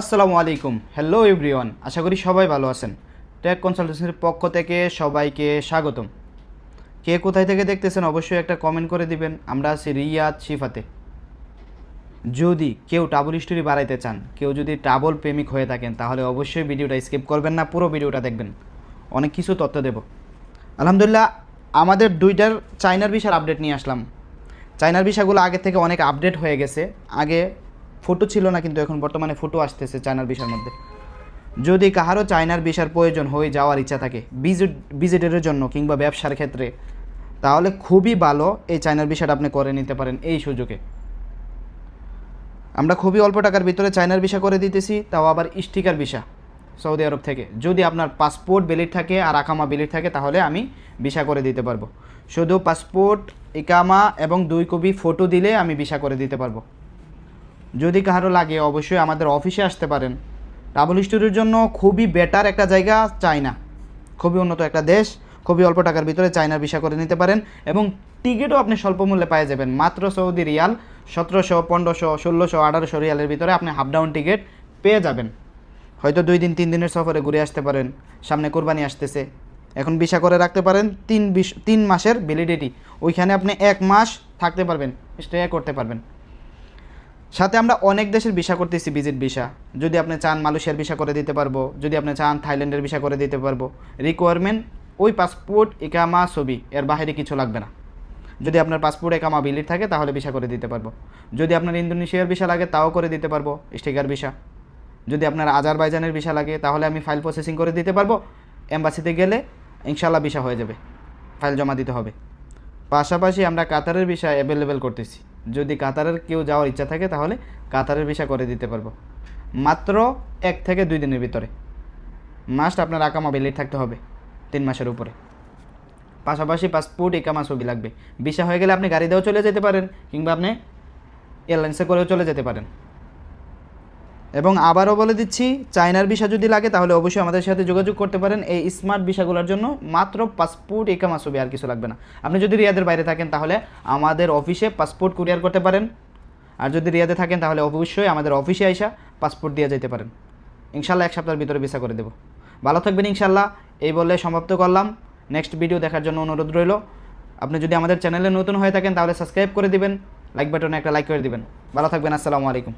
আসসালামু আলাইকুম। Hello everyone আশা করি সবাই ভালো আছেন। টেক কনসালটেন্সির পক্ষ থেকে সবাইকে স্বাগতম। কে কোথায় থেকে দেখতেছেন অবশ্যই একটা কমেন্ট করে দিবেন। আমরা আছি রিয়াদ শিফাতে। যদি কেউ টাবল স্টোরি বাড়াইতে চান, কেউ যদি টাবল প্রেমিক হয়ে থাকেন, তাহলে অবশ্যই ভিডিওটা স্কিপ করবেন না, পুরো ভিডিওটা দেখবেন। অনেক কিছু তথ্য দেব। আলহামদুলিল্লাহ, আমাদের দুইটার চাইনার ভিসার আপডেট নিয়ে আসলাম। চাইনার ভিসাগুলো আগে থেকে অনেক আপডেট হয়ে গেছে। আগে ফটো ছিল না, কিন্তু এখন বর্তমানে ফটো আসতেছে চায়নার ভিসার মধ্যে। যদি কাহারও চায়নার ভিসার প্রয়োজন হয়ে যাওয়ার ইচ্ছা থাকে, ভিজিট, ভিজিটের জন্য কিংবা ব্যবসার ক্ষেত্রে, তাহলে খুবই ভালো এই চায়নার ভিসাটা আপনি করে নিতে পারেন এই সুযোগে। আমরা খুবই অল্প টাকার ভিতরে চায়নার ভিসা করে দিতেছি, তাও আবার স্টিকার ভিসা সৌদি আরব থেকে। যদি আপনার পাসপোর্ট বেলিট থাকে আর আকামা বেলিট থাকে, তাহলে আমি ভিসা করে দিতে পারব। শুধু পাসপোর্ট, ইকামা এবং দুই কপি ফটো দিলে আমি ভিসা করে দিতে পারব। যদি কারও লাগে, অবশ্যই আমাদের অফিসে আসতে পারেন। ট্রাভেল হিস্টোরির জন্য খুবই বেটার একটা জায়গা চায়না। খুবই উন্নত একটা দেশ, খুবই অল্প টাকার ভিতরে চায়নার ভিসা করে নিতে পারেন এবং টিকিটও আপনি স্বল্প মূল্যে পেয়ে যাবেন। মাত্র সৌদি রিয়াল, সতেরোশো, পনেরোশো, ষোলোশো, আঠারোশো রিয়ালের ভিতরে আপনি হাফ ডাউন টিকিট পেয়ে যাবেন। হয়তো দুই দিন, তিন দিনের সফরে ঘুরে আসতে পারেন। সামনে কোরবানি আসতেছে। এখন ভিসা করে রাখতে পারেন তিন বিশ তিন মাসের ভ্যালিডিটি ওইখানে আপনি এক মাস থাকতে পারবেন স্টে করতে পারবেন। সাথে আমরা অনেক দেশের ভিসা করতেছি ভিজিট ভিসা। যদি আপনি চান মালয়েশিয়ার ভিসা করে দিতে পারব, যদি আপনি চান থাইল্যান্ডের ভিসা করে দিতে পারব। রিকোয়ারমেন্ট ওই পাসপোর্ট একামা ছবি, এর বাইরে কিছু লাগবে না। যদি আপনার পাসপোর্ট একামা বিলিট থাকে, তাহলে ভিসা করে দিতে পারব। যদি আপনার ইন্দোনেশিয়ার ভিসা লাগে, তাও করে দিতে পারব স্টিকার ভিসা। যদি আপনার আজারবাইজানের ভিসা লাগে, তাহলে আমি ফাইল প্রসেসিং করে দিতে পারব। এম্বাসিতে গেলে ইনশাল্লাহ ভিসা হয়ে যাবে। ফাইল জমা দিতে হবে। পাশাপাশি আমরা কাতারের ভিসা অ্যাভেলেবেল করতেছি। যদি কাতারের কেউ যাওয়ার ইচ্ছা থাকে, তাহলে কাতারের ভিসা করে দিতে পারব। মাত্র এক থেকে দুই দিনের ভিতরে। মাস্ট আপনার আকামা ভ্যালিড থাকতে হবে তিন মাসের উপরে। পাশাপাশি পাসপোর্ট একামা ছবি লাগবে। ভিসা হয়ে গেলে আপনি গাড়ি গাড়িতেও চলে যেতে পারেন, কিংবা আপনি এয়ারলাইন্সে করেও চলে যেতে পারেন। এবং আবারও বলে দিচ্ছি, চায়নার ভিসা যদি লাগে তাহলে অবশ্যই আমাদের সাথে যোগাযোগ করতে পারেন। এই স্মার্ট ভিসাগুলোর জন্য মাত্র পাসপোর্ট একামা ছবি আর কিছু লাগবে না। আপনি যদি রিয়াদের বাইরে থাকেন তাহলে আমাদের অফিসে পাসপোর্ট কুরিয়ার করতে পারেন। আর যদি রিয়াদে থাকেন তাহলে অবশ্যই আমাদের অফিসে আইসা পাসপোর্ট দিয়ে যেতে পারেন। ইনশাল্লাহ এক সপ্তাহের ভিতরে ভিসা করে দেবো। ভালো থাকবেন ইনশাল্লাহ। এই বলে সমাপ্ত করলাম। নেক্সট ভিডিও দেখার জন্য অনুরোধ রইল। আপনি যদি আমাদের চ্যানেলে নতুন হয়ে থাকেন তাহলে সাবস্ক্রাইব করে দিবেন, লাইক বাটনে একটা লাইক করে দিবেন। ভালো থাকবেন, আসসালামু আলাইকুম।